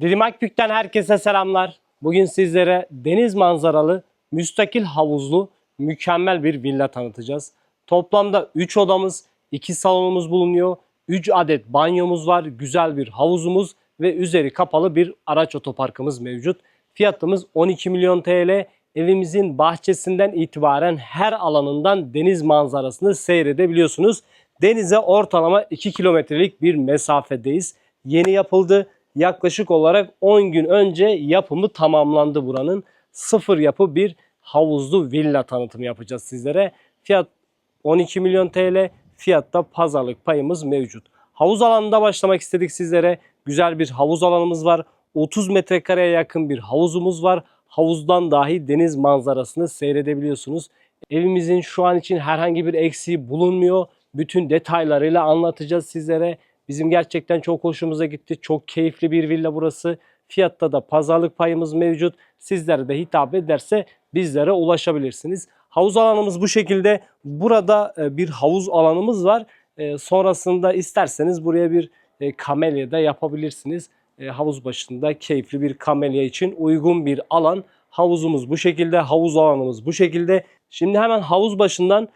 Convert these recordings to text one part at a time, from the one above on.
Didim Akbük'ten herkese selamlar. Bugün sizlere deniz manzaralı, müstakil havuzlu, mükemmel bir villa tanıtacağız. Toplamda 3 odamız, 2 salonumuz bulunuyor. 3 adet banyomuz var, güzel bir havuzumuz ve üzeri kapalı bir araç otoparkımız mevcut. Fiyatımız 12 milyon TL. Evimizin bahçesinden itibaren her alanından deniz manzarasını seyredebiliyorsunuz. Denize ortalama 2 kilometrelik bir mesafedeyiz. Yeni yapıldı. Yaklaşık olarak 10 gün önce yapımı tamamlandı buranın. Sıfır yapı bir havuzlu villa tanıtımı yapacağız sizlere. Fiyat 12 milyon TL. Fiyatta pazarlık payımız mevcut. Havuz alanında başlamak istedik sizlere. Güzel bir havuz alanımız var. 30 metrekareye yakın bir havuzumuz var. Havuzdan dahi deniz manzarasını seyredebiliyorsunuz. Evimizin şu an için herhangi bir eksiği bulunmuyor. Bütün detaylarıyla anlatacağız sizlere. Bizim gerçekten çok hoşumuza gitti. Çok keyifli bir villa burası. Fiyatta da pazarlık payımız mevcut. Sizlere de hitap ederse bizlere ulaşabilirsiniz. Havuz alanımız bu şekilde. Burada e, bir havuz alanımız var. E, Sonrasında isterseniz buraya bir e, kamelya da yapabilirsiniz. Havuz başında keyifli bir kamelya için uygun bir alan. Havuzumuz bu şekilde, havuz alanımız bu şekilde. Şimdi hemen havuz başından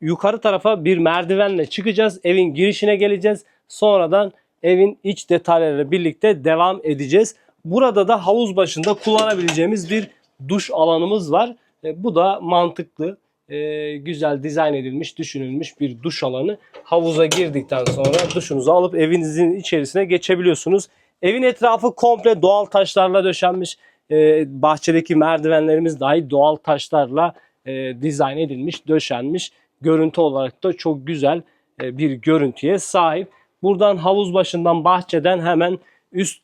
yukarı tarafa bir merdivenle çıkacağız. Evin girişine geleceğiz. Sonradan evin iç detaylarıyla birlikte devam edeceğiz. Burada da havuz başında kullanabileceğimiz bir duş alanımız var. E, bu da mantıklı, e, güzel dizayn edilmiş, düşünülmüş bir duş alanı. Havuza girdikten sonra duşunuzu alıp evinizin içerisine geçebiliyorsunuz. Evin etrafı komple doğal taşlarla döşenmiş. E, bahçedeki merdivenlerimiz dahi doğal taşlarla e, dizayn edilmiş, döşenmiş. Görüntü olarak da çok güzel e, bir görüntüye sahip. Buradan havuz başından bahçeden hemen üst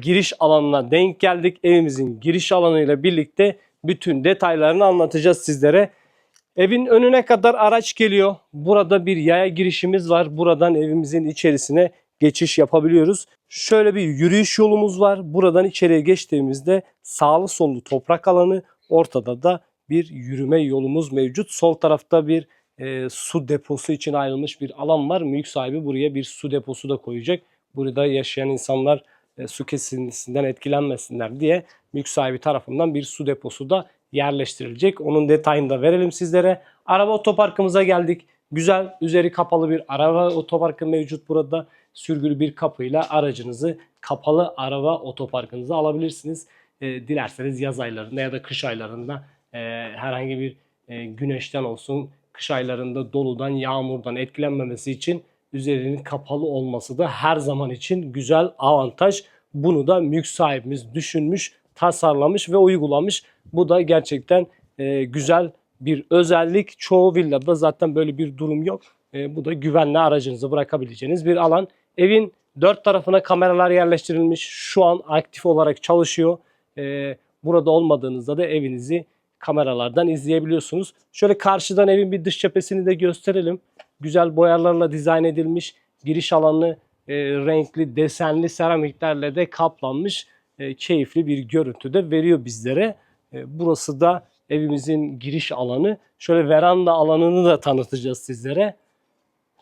giriş alanına denk geldik. Evimizin giriş alanıyla birlikte bütün detaylarını anlatacağız sizlere. Evin önüne kadar araç geliyor. Burada bir yaya girişimiz var. Buradan evimizin içerisine geçiş yapabiliyoruz. Şöyle bir yürüyüş yolumuz var. Buradan içeriye geçtiğimizde sağlı sollu toprak alanı, ortada da bir yürüme yolumuz mevcut. Sol tarafta bir e, su deposu için ayrılmış bir alan var. Mülk sahibi buraya bir su deposu da koyacak. Burada yaşayan insanlar e, su kesintisinden etkilenmesinler diye mülk sahibi tarafından bir su deposu da yerleştirilecek. Onun detayını da verelim sizlere. Araba otoparkımıza geldik. Güzel, üzeri kapalı bir araba otoparkı mevcut burada. Sürgülü bir kapıyla aracınızı kapalı araba otoparkınıza alabilirsiniz. E, dilerseniz yaz aylarında ya da kış aylarında e, herhangi bir e, güneşten olsun, kış aylarında doludan, yağmurdan etkilenmemesi için üzerinin kapalı olması da her zaman için güzel avantaj. Bunu da mülk sahibimiz düşünmüş, tasarlamış ve uygulamış. Bu da gerçekten e, güzel bir özellik. Çoğu villada zaten böyle bir durum yok. E, bu da güvenli aracınızı bırakabileceğiniz bir alan. Evin dört tarafına kameralar yerleştirilmiş. Şu an aktif olarak çalışıyor. E, burada olmadığınızda da evinizi kameralardan izleyebiliyorsunuz. Şöyle karşıdan evin bir dış cephesini de gösterelim. Güzel boyalarla dizayn edilmiş. Giriş alanı e, renkli, desenli seramiklerle de kaplanmış. E, keyifli bir görüntü de veriyor bizlere. E, burası da evimizin giriş alanı. Şöyle veranda alanını da tanıtacağız sizlere.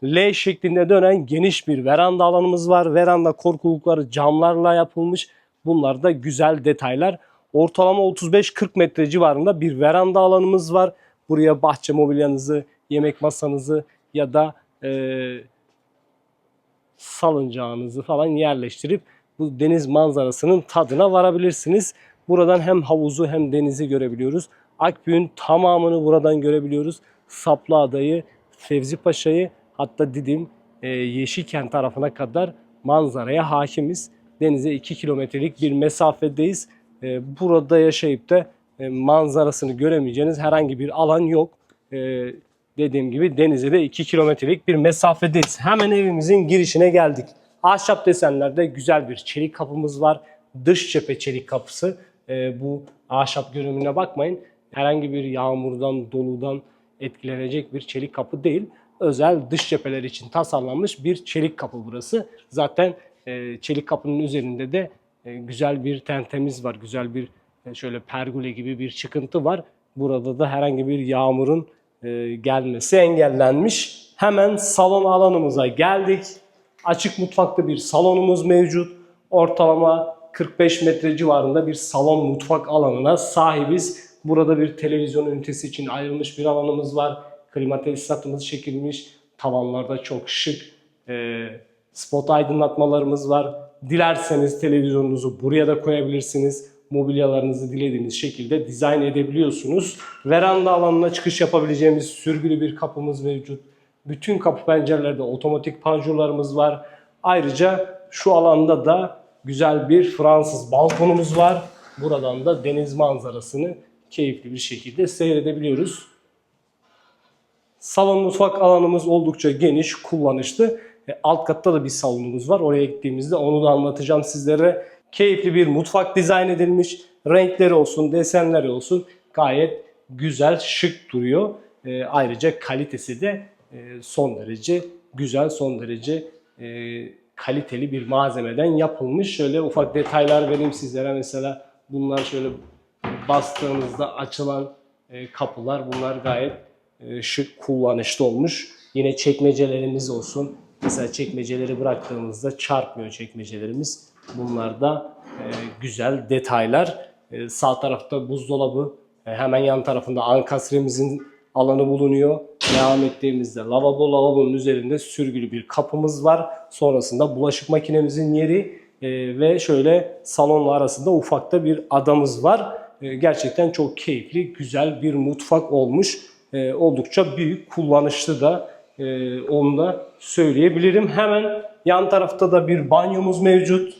L şeklinde dönen geniş bir veranda alanımız var. Veranda korkulukları camlarla yapılmış. Bunlar da güzel detaylar. Ortalama 35-40 metre civarında bir veranda alanımız var. Buraya bahçe mobilyanızı, yemek masanızı ya da e, salıncağınızı falan yerleştirip bu deniz manzarasının tadına varabilirsiniz. Buradan hem havuzu hem denizi görebiliyoruz. Akbük'ün tamamını buradan görebiliyoruz. Saplı Adayı, Fevzi Paşa'yı hatta Didim, e, Yeşilkent tarafına kadar manzaraya hakimiz. Denize 2 kilometrelik bir mesafedeyiz. E, burada yaşayıp da e, manzarasını göremeyeceğiniz herhangi bir alan yok. E, dediğim gibi denize de 2 kilometrelik bir mesafedeyiz. Hemen evimizin girişine geldik. Ahşap desenlerde güzel bir çelik kapımız var. Dış cephe çelik kapısı. E, bu ahşap görünümüne bakmayın. Herhangi bir yağmurdan, doludan etkilenecek bir çelik kapı değil. Özel dış cepheler için tasarlanmış bir çelik kapı burası. Zaten e, çelik kapının üzerinde de güzel bir tentemiz var. Güzel bir e, şöyle pergole gibi bir çıkıntı var. Burada da herhangi bir yağmurun e, gelmesi engellenmiş. Hemen salon alanımıza geldik. Açık mutfakta bir salonumuz mevcut. Ortalama 45 metre civarında bir salon mutfak alanına sahibiz. Burada bir televizyon ünitesi için ayrılmış bir alanımız var. Klima tesisatımız çekilmiş. Tavanlarda çok şık e, spot aydınlatmalarımız var. Dilerseniz televizyonunuzu buraya da koyabilirsiniz. Mobilyalarınızı dilediğiniz şekilde dizayn edebiliyorsunuz. Veranda alanına çıkış yapabileceğimiz sürgülü bir kapımız mevcut. Bütün kapı pencerelerde otomatik panjurlarımız var. Ayrıca şu alanda da güzel bir Fransız balkonumuz var. Buradan da deniz manzarasını keyifli bir şekilde seyredebiliyoruz. Salon mutfak alanımız oldukça geniş, kullanışlı. E, alt katta da bir salonumuz var. Oraya gittiğimizde onu da anlatacağım sizlere. Keyifli bir mutfak dizayn edilmiş. Renkleri olsun, desenleri olsun gayet güzel, şık duruyor. E, ayrıca kalitesi de e, son derece güzel, son derece e, kaliteli bir malzemeden yapılmış. Şöyle ufak detaylar vereyim sizlere. Mesela bunlar şöyle bastığınızda açılan e, kapılar bunlar gayet e, şık kullanışlı olmuş. Yine çekmecelerimiz olsun. Mesela çekmeceleri bıraktığımızda çarpmıyor çekmecelerimiz. Bunlar da e, güzel detaylar. E, sağ tarafta buzdolabı, e, hemen yan tarafında ankastremizin alanı bulunuyor. Devam ettiğimizde lavabo, lavabonun üzerinde sürgülü bir kapımız var. Sonrasında bulaşık makinemizin yeri e, ve şöyle salonla arasında ufakta bir adamız var. E, gerçekten çok keyifli, güzel bir mutfak olmuş. E, oldukça büyük, kullanışlı da e, onu da söyleyebilirim. Hemen yan tarafta da bir banyomuz mevcut.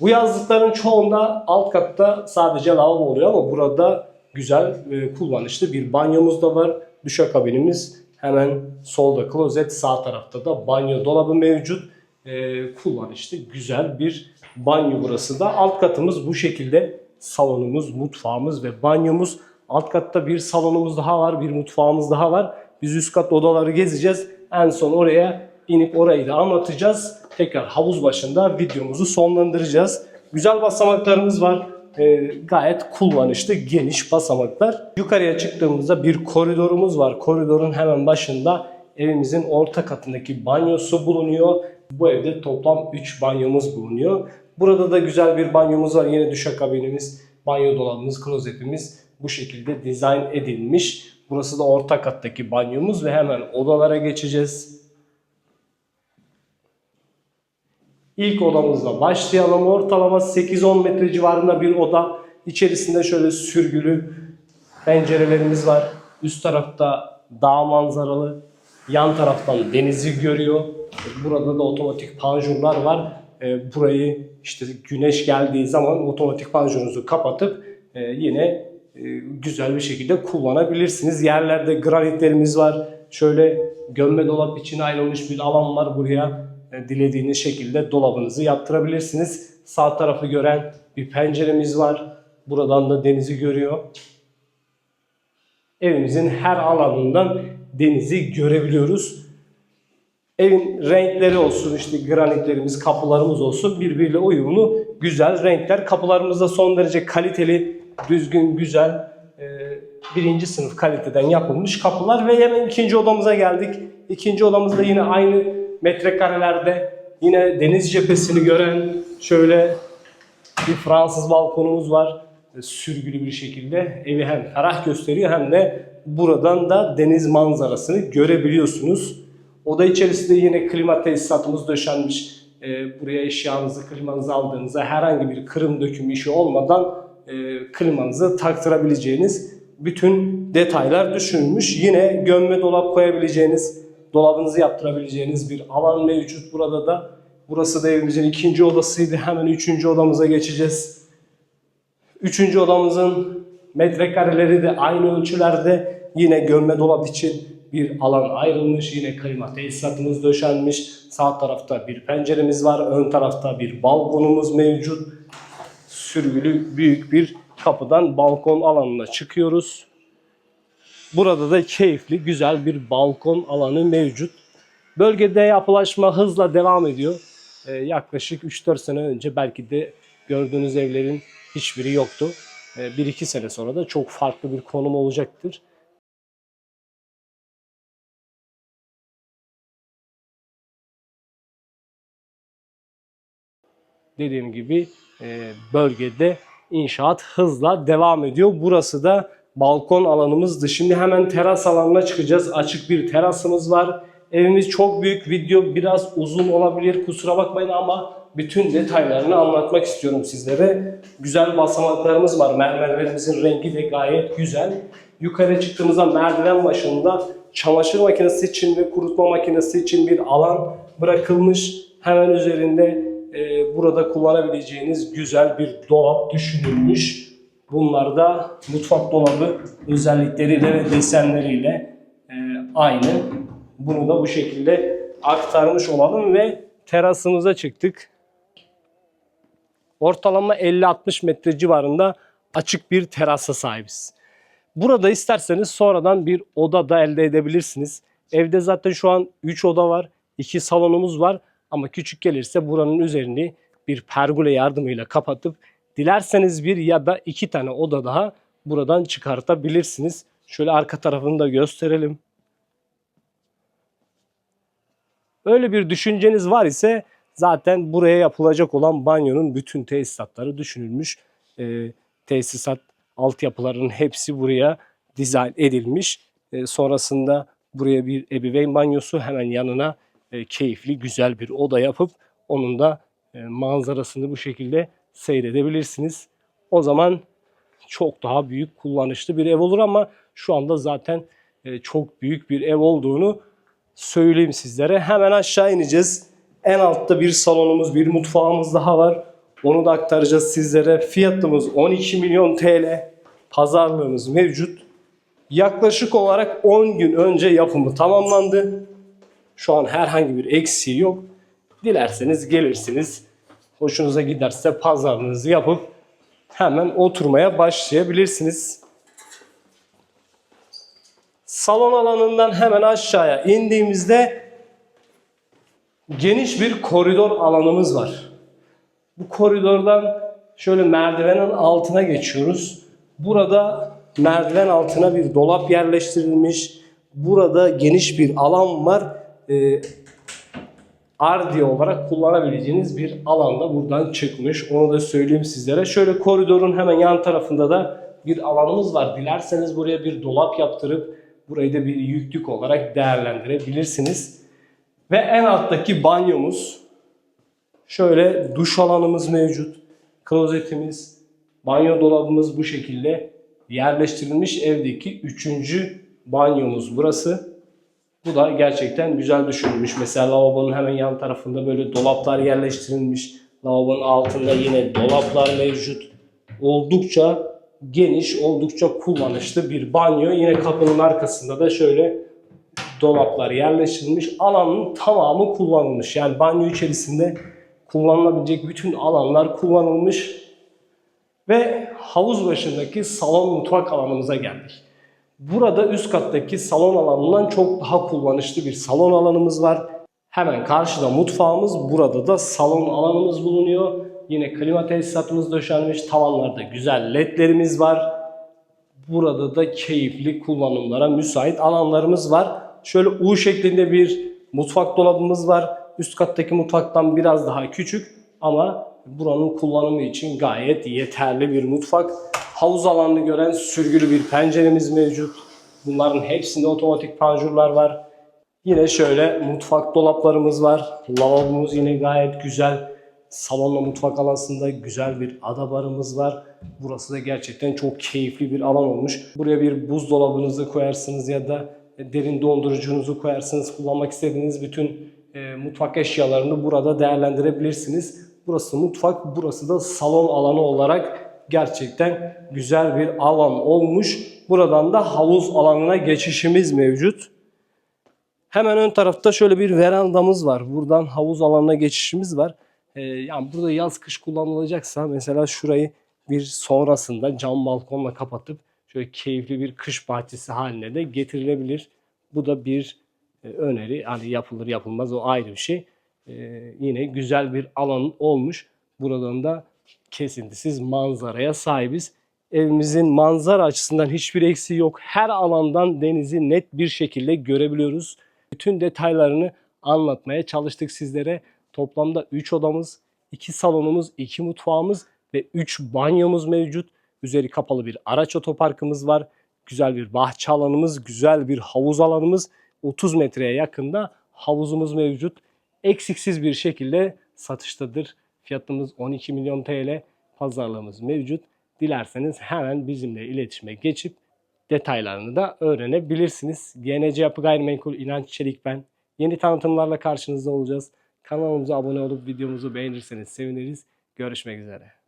Bu yazlıkların çoğunda alt katta sadece lavabo oluyor ama burada güzel e, kullanışlı bir banyomuz da var. Duşakabinimiz hemen solda klozet sağ tarafta da banyo dolabı mevcut. E, kullanışlı güzel bir banyo burası da. Alt katımız bu şekilde salonumuz, mutfağımız ve banyomuz. Alt katta bir salonumuz daha var, bir mutfağımız daha var. Biz üst kat odaları gezeceğiz. En son oraya inip orayı da anlatacağız. Tekrar havuz başında videomuzu sonlandıracağız. Güzel basamaklarımız var. Ee, gayet kullanışlı, geniş basamaklar. Yukarıya çıktığımızda bir koridorumuz var. Koridorun hemen başında evimizin orta katındaki banyosu bulunuyor. Bu evde toplam 3 banyomuz bulunuyor. Burada da güzel bir banyomuz var. Yine duşakabinimiz, banyo dolabımız, klozetimiz bu şekilde dizayn edilmiş. Burası da orta kattaki banyomuz ve hemen odalara geçeceğiz. İlk odamızla başlayalım. Ortalama 8-10 metre civarında bir oda. İçerisinde şöyle sürgülü pencerelerimiz var. Üst tarafta dağ manzaralı. Yan taraftan denizi görüyor. Burada da otomatik panjurlar var. Ee, Burayı işte güneş geldiği zaman otomatik panjurunuzu kapatıp e, yine güzel bir şekilde kullanabilirsiniz. Yerlerde granitlerimiz var. Şöyle gömme dolap için ayrılmış bir alan var buraya. E, Dilediğiniz şekilde dolabınızı yaptırabilirsiniz. Sağ tarafı gören bir penceremiz var. Buradan da denizi görüyor. Evimizin her alanından denizi görebiliyoruz. Evin renkleri olsun işte granitlerimiz, kapılarımız olsun birbiriyle uyumlu güzel renkler. Kapılarımız da son derece kaliteli, düzgün, güzel, e, birinci sınıf kaliteden yapılmış kapılar ve hemen ikinci odamıza geldik. İkinci odamızda yine aynı metrekarelerde yine deniz cephesini gören şöyle bir Fransız balkonumuz var. E, Sürgülü bir şekilde evi hem ferah gösteriyor hem de buradan da deniz manzarasını görebiliyorsunuz. Oda içerisinde yine klima tesisatımız döşenmiş. E, buraya eşyanızı, klimanızı aldığınızda herhangi bir kırım döküm işi olmadan e, klimanızı taktırabileceğiniz bütün detaylar düşünülmüş. Yine gömme dolap koyabileceğiniz, dolabınızı yaptırabileceğiniz bir alan mevcut burada da. Burası da evimizin ikinci odasıydı. Hemen üçüncü odamıza geçeceğiz. Üçüncü odamızın metrekareleri de aynı ölçülerde. Yine gömme dolap için bir alan ayrılmış. Yine klima tesisatımız döşenmiş. Sağ tarafta bir penceremiz var. Ön tarafta bir balkonumuz mevcut. Sürgülü büyük bir kapıdan balkon alanına çıkıyoruz. Burada da keyifli, güzel bir balkon alanı mevcut. Bölgede yapılaşma hızla devam ediyor. Ee, yaklaşık 3-4 sene önce belki de gördüğünüz evlerin hiçbiri yoktu. Ee, 1-2 sene sonra da çok farklı bir konum olacaktır. Dediğim gibi e, bölgede inşaat hızla devam ediyor. Burası da balkon alanımızdı. Şimdi hemen teras alanına çıkacağız. Açık bir terasımız var. Evimiz çok büyük. Video biraz uzun olabilir. Kusura bakmayın ama bütün detaylarını anlatmak istiyorum sizlere. Güzel basamaklarımız var. Mermerlerimizin rengi de gayet güzel. Yukarı çıktığımızda merdiven başında çamaşır makinesi için ve kurutma makinesi için bir alan bırakılmış. Hemen üzerinde e, burada kullanabileceğiniz güzel bir dolap düşünülmüş. Bunlar da mutfak dolabı özellikleriyle ve desenleriyle e, aynı. Bunu da bu şekilde aktarmış olalım ve terasımıza çıktık. Ortalama 50-60 metre civarında açık bir terasa sahibiz. Burada isterseniz sonradan bir oda da elde edebilirsiniz. Evde zaten şu an 3 oda var, 2 salonumuz var ama küçük gelirse buranın üzerini bir pergole yardımıyla kapatıp dilerseniz bir ya da iki tane oda daha buradan çıkartabilirsiniz. Şöyle arka tarafını da gösterelim. Öyle bir düşünceniz var ise zaten buraya yapılacak olan banyonun bütün tesisatları düşünülmüş. Ee, tesisat altyapılarının hepsi buraya dizayn edilmiş. Ee, sonrasında buraya bir ebeveyn banyosu hemen yanına e, keyifli güzel bir oda yapıp onun da e, manzarasını bu şekilde seyredebilirsiniz. O zaman çok daha büyük kullanışlı bir ev olur ama şu anda zaten e, çok büyük bir ev olduğunu söyleyeyim sizlere. Hemen aşağı ineceğiz. En altta bir salonumuz, bir mutfağımız daha var. Onu da aktaracağız sizlere. Fiyatımız 12 milyon TL. Pazarlığımız mevcut. Yaklaşık olarak 10 gün önce yapımı tamamlandı. Şu an herhangi bir eksiği yok. Dilerseniz gelirsiniz. Hoşunuza giderse pazarlığınızı yapıp hemen oturmaya başlayabilirsiniz. Salon alanından hemen aşağıya indiğimizde geniş bir koridor alanımız var. Bu koridordan şöyle merdivenin altına geçiyoruz. Burada merdiven altına bir dolap yerleştirilmiş. Burada geniş bir alan var. Ee, ardiye olarak kullanabileceğiniz bir alanda buradan çıkmış. Onu da söyleyeyim sizlere. Şöyle koridorun hemen yan tarafında da bir alanımız var. Dilerseniz buraya bir dolap yaptırıp burayı da bir yüklük olarak değerlendirebilirsiniz. Ve en alttaki banyomuz şöyle duş alanımız mevcut. Klozetimiz, banyo dolabımız bu şekilde yerleştirilmiş evdeki üçüncü banyomuz burası. Bu da gerçekten güzel düşünülmüş. Mesela lavabonun hemen yan tarafında böyle dolaplar yerleştirilmiş. Lavabonun altında yine dolaplar mevcut. Oldukça geniş, oldukça kullanışlı bir banyo. Yine kapının arkasında da şöyle dolaplar yerleştirilmiş. Alanın tamamı kullanılmış. Yani banyo içerisinde kullanılabilecek bütün alanlar kullanılmış. Ve havuz başındaki salon mutfak alanımıza geldik. Burada üst kattaki salon alanından çok daha kullanışlı bir salon alanımız var. Hemen karşıda mutfağımız, burada da salon alanımız bulunuyor. Yine klima tesisatımız döşenmiş, tavanlarda güzel ledlerimiz var. Burada da keyifli kullanımlara müsait alanlarımız var. Şöyle U şeklinde bir mutfak dolabımız var. Üst kattaki mutfaktan biraz daha küçük ama buranın kullanımı için gayet yeterli bir mutfak. Havuz alanını gören sürgülü bir penceremiz mevcut. Bunların hepsinde otomatik panjurlar var. Yine şöyle mutfak dolaplarımız var. Lavabomuz yine gayet güzel. Salonla mutfak arasında güzel bir ada barımız var. Burası da gerçekten çok keyifli bir alan olmuş. Buraya bir buzdolabınızı koyarsınız ya da derin dondurucunuzu koyarsınız. Kullanmak istediğiniz bütün e, mutfak eşyalarını burada değerlendirebilirsiniz. Burası mutfak, burası da salon alanı olarak gerçekten güzel bir alan olmuş. Buradan da havuz alanına geçişimiz mevcut. Hemen ön tarafta şöyle bir verandamız var. Buradan havuz alanına geçişimiz var. Ee, yani burada yaz kış kullanılacaksa mesela şurayı bir sonrasında cam balkonla kapatıp şöyle keyifli bir kış bahçesi haline de getirilebilir. Bu da bir e, öneri. Hani yapılır yapılmaz o ayrı bir şey. Ee, yine güzel bir alan olmuş. Buradan da kesintisiz manzaraya sahibiz. Evimizin manzara açısından hiçbir eksiği yok. Her alandan denizi net bir şekilde görebiliyoruz. Bütün detaylarını anlatmaya çalıştık sizlere. Toplamda 3 odamız, 2 salonumuz, 2 mutfağımız ve 3 banyomuz mevcut. Üzeri kapalı bir araç otoparkımız var. Güzel bir bahçe alanımız, güzel bir havuz alanımız. 30 metreye yakında havuzumuz mevcut. Eksiksiz bir şekilde satıştadır. Fiyatımız 12 milyon TL. Pazarlığımız mevcut. Dilerseniz hemen bizimle iletişime geçip detaylarını da öğrenebilirsiniz. GNC Yapı Gayrimenkul İnanç Çelik ben. Yeni tanıtımlarla karşınızda olacağız. Kanalımıza abone olup videomuzu beğenirseniz seviniriz. Görüşmek üzere.